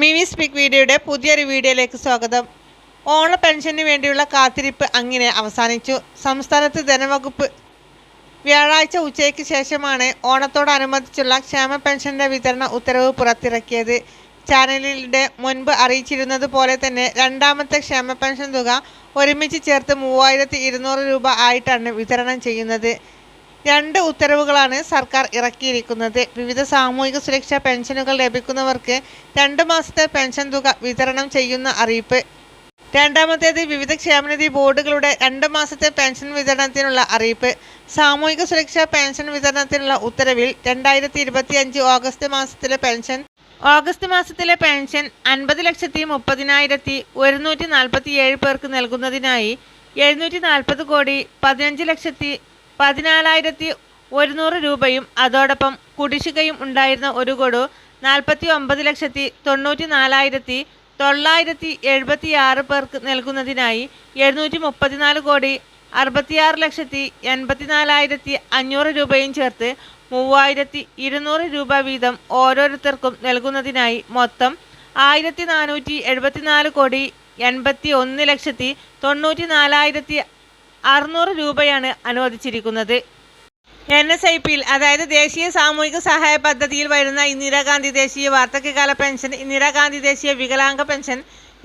Mini speak വീഡിയോയുടെ പുതിയൊരു വീഡിയോയിലേക്ക് സ്വാഗതം. ഓണ പെൻഷന് വേണ്ടിയുള്ള കാത്തിരിപ്പ് അങ്ങനെ അവസാനിച്ചു. സംസ്ഥാനത്ത് ധനവകുപ്പ് വ്യാഴാഴ്ച ഉച്ചയ്ക്ക് ശേഷമാണ് ഓണത്തോടനുബന്ധിച്ചുള്ള ക്ഷേമ പെൻഷന്റെ വിതരണ ഉത്തരവ് പുറത്തിറക്കിയത്. ചാനലിലൂടെ മുൻപ് അറിയിച്ചിരുന്നത് പോലെ തന്നെ രണ്ടാമത്തെ ക്ഷേമ പെൻഷൻ തുക ഒരുമിച്ച് ചേർത്ത് മൂവായിരത്തി രൂപ ആയിട്ടാണ് വിതരണം ചെയ്യുന്നത്. രണ്ട് ഉത്തരവുകളാണ് സർക്കാർ ഇറക്കിയിരിക്കുന്നത്. വിവിധ സാമൂഹിക സുരക്ഷാ പെൻഷനുകൾ ലഭിക്കുന്നവർക്ക് രണ്ട് മാസത്തെ പെൻഷൻ തുക വിതരണം ചെയ്യുന്ന അറിയിപ്പ്. രണ്ടാമത്തേത് വിവിധ ക്ഷേമനിധി ബോർഡുകളുടെ രണ്ട് മാസത്തെ പെൻഷൻ വിതരണത്തിനുള്ള അറിയിപ്പ്. സാമൂഹിക സുരക്ഷാ പെൻഷൻ വിതരണത്തിനുള്ള ഉത്തരവിൽ രണ്ടായിരത്തി ഇരുപത്തി അഞ്ച് ഓഗസ്റ്റ് മാസത്തിലെ പെൻഷൻ ഓഗസ്റ്റ് മാസത്തിലെ പെൻഷൻ അൻപത് ലക്ഷത്തി മുപ്പതിനായിരത്തി ഒരുന്നൂറ്റി നാൽപ്പത്തി ഏഴ് പേർക്ക് നൽകുന്നതിനായി എഴുന്നൂറ്റി നാൽപ്പത് കോടി പതിനഞ്ച് ലക്ഷത്തി പതിനാലായിരത്തി ഒരുന്നൂറ് രൂപയും അതോടൊപ്പം കുടിശ്ശികയും ഉണ്ടായിരുന്ന ഒരു കൊടു നാൽപ്പത്തി ഒമ്പത് ലക്ഷത്തി തൊണ്ണൂറ്റി നാലായിരത്തി തൊള്ളായിരത്തി എഴുപത്തി ആറ് പേർക്ക് നൽകുന്നതിനായി എഴുന്നൂറ്റി മുപ്പത്തിനാല് കോടി അറുപത്തിയാറ് ലക്ഷത്തി എൺപത്തിനാലായിരത്തി അഞ്ഞൂറ് രൂപയും ചേർത്ത് മൂവായിരത്തി ഇരുന്നൂറ് രൂപ വീതം ഓരോരുത്തർക്കും നൽകുന്നതിനായി മൊത്തം ആയിരത്തി നാനൂറ്റി എഴുപത്തിനാല് കോടി എൺപത്തി ഒന്ന് ലക്ഷത്തി തൊണ്ണൂറ്റി നാലായിരത്തി അറുന്നൂറ് രൂപയാണ് അനുവദിച്ചിരിക്കുന്നത്. എൻ എസ് ഐ പിയിൽ അതായത് ദേശീയ സാമൂഹിക സഹായ പദ്ധതിയിൽ വരുന്ന ഇന്ദിരാഗാന്ധി ദേശീയ വാർദ്ധക്യകാല പെൻഷൻ ഇന്ദിരാഗാന്ധി ദേശീയ വികലാംഗ പെൻഷൻ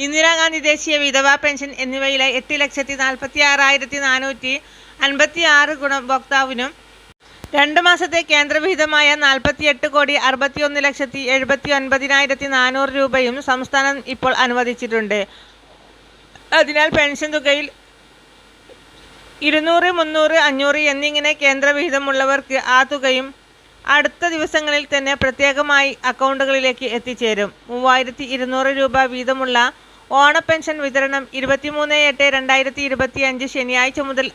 ഇന്ദിരാഗാന്ധി ദേശീയ വിധവാ പെൻഷൻ എന്നിവയിലെ എട്ട് ലക്ഷത്തി നാൽപ്പത്തി ആറായിരത്തി നാനൂറ്റി അൻപത്തി ആറ് ഗുണഭോക്താവിനും രണ്ട് മാസത്തെ കേന്ദ്രവിഹിതമായ നാൽപ്പത്തിയെട്ട് കോടി അറുപത്തിയൊന്ന് ലക്ഷത്തി എഴുപത്തി ഒൻപതിനായിരത്തി നാനൂറ് രൂപയും സംസ്ഥാനം ഇപ്പോൾ അനുവദിച്ചിട്ടുണ്ട്. അതിനാൽ പെൻഷൻ തുകയിൽ ഇരുന്നൂറ് മുന്നൂറ് അഞ്ഞൂറ് എന്നിങ്ങനെ കേന്ദ്രവിഹിതമുള്ളവർക്ക് ആ തുകയും അടുത്ത ദിവസങ്ങളിൽ തന്നെ പ്രത്യേകമായി അക്കൗണ്ടുകളിലേക്ക് എത്തിച്ചേരും. മൂവായിരത്തി ഇരുന്നൂറ് രൂപ വീതമുള്ള ഓണ പെൻഷൻ വിതരണം ഇരുപത്തിമൂന്ന് എട്ട് രണ്ടായിരത്തി ഇരുപത്തി അഞ്ച് ശനിയാഴ്ച മുതൽ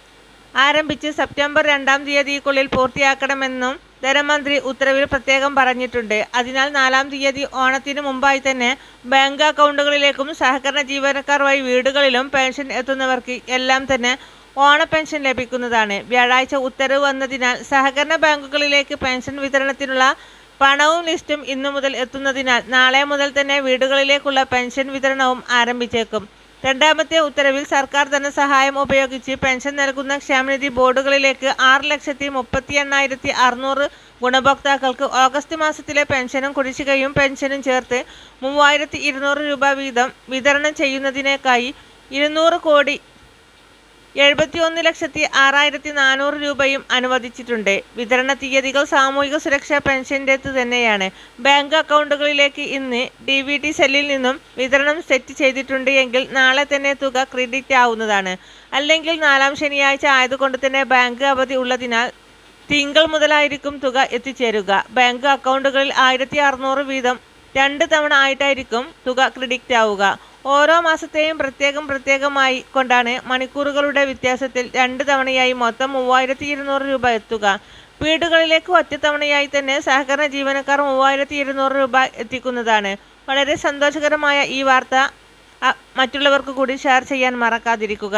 ആരംഭിച്ച് സെപ്റ്റംബർ രണ്ടാം തീയതിക്കുള്ളിൽ പൂർത്തിയാക്കണമെന്നും ധനമന്ത്രി ഉത്തരവിൽ പ്രത്യേകം പറഞ്ഞിട്ടുണ്ട്. അതിനാൽ നാലാം തീയതി ഓണത്തിന് മുമ്പായി തന്നെ ബാങ്ക് അക്കൗണ്ടുകളിലേക്കും സഹകരണ ജീവനക്കാർ വഴി വീടുകളിലും പെൻഷൻ എത്തുന്നവർക്ക് എല്ലാം തന്നെ ഓണ പെൻഷൻ ലഭിക്കുന്നതാണ്. വ്യാഴാഴ്ച ഉത്തരവ് വന്നതിനാൽ സഹകരണ ബാങ്കുകളിലേക്ക് പെൻഷൻ വിതരണത്തിനുള്ള പണവും ലിസ്റ്റും ഇന്നു മുതൽ എത്തുന്നതിനാൽ നാളെ മുതൽ തന്നെ വീടുകളിലേക്കുള്ള പെൻഷൻ വിതരണവും ആരംഭിച്ചേക്കും. രണ്ടാമത്തെ ഉത്തരവിൽ സർക്കാർ ധനസഹായം ഉപയോഗിച്ച് പെൻഷൻ നൽകുന്ന ക്ഷേമനിധി ബോർഡുകളിലേക്ക് ആറ് ലക്ഷത്തി മുപ്പത്തി എണ്ണായിരത്തി അറുന്നൂറ് ഗുണഭോക്താക്കൾക്ക് ഓഗസ്റ്റ് മാസത്തിലെ പെൻഷനും കുടിശ്ശികയും പെൻഷനും ചേർത്ത് മൂവായിരത്തി ഇരുന്നൂറ് രൂപ വീതം വിതരണം ചെയ്യുന്നതിനേക്കായി ഇരുന്നൂറ് കോടി എഴുപത്തിയൊന്ന് ലക്ഷത്തി ആറായിരത്തി നാനൂറ് രൂപയും അനുവദിച്ചിട്ടുണ്ട്. വിതരണ തീയതികൾ സാമൂഹിക സുരക്ഷാ പെൻഷന്റെത് തന്നെയാണ്. ബാങ്ക് അക്കൗണ്ടുകളിലേക്ക് ഇന്ന് ഡി വി ടി സെല്ലിൽ നിന്നും വിതരണം സെറ്റ് ചെയ്തിട്ടുണ്ട് എങ്കിൽ നാളെ തന്നെ തുക ക്രെഡിറ്റ് ആവുന്നതാണ്. അല്ലെങ്കിൽ നാലാം ശനിയാഴ്ച ആയതുകൊണ്ട് തന്നെ ബാങ്ക് അവധി ഉള്ളതിനാൽ തിങ്കൾ മുതലായിരിക്കും തുക എത്തിച്ചേരുക. ബാങ്ക് അക്കൗണ്ടുകളിൽ ആയിരത്തി അറുന്നൂറ് വീതം രണ്ട് തവണ ആയിട്ടായിരിക്കും തുക ക്രെഡിറ്റ് ആവുക. ഓരോ മാസത്തെയും പ്രത്യേകം പ്രത്യേകമായി കൊണ്ടാണ് മണിക്കൂറുകളുടെ വ്യത്യാസത്തിൽ രണ്ട് തവണയായി മൊത്തം മൂവായിരത്തി ഇരുന്നൂറ് രൂപ എത്തുക. വീടുകളിലേക്ക് ഒറ്റത്തവണയായി തന്നെ സഹകരണ ജീവനക്കാർ മൂവായിരത്തി ഇരുന്നൂറ് രൂപ എത്തിക്കുന്നതാണ്. വളരെ സന്തോഷകരമായ ഈ വാർത്ത മറ്റുള്ളവർക്ക് കൂടി ഷെയർ ചെയ്യാൻ മറക്കാതിരിക്കുക.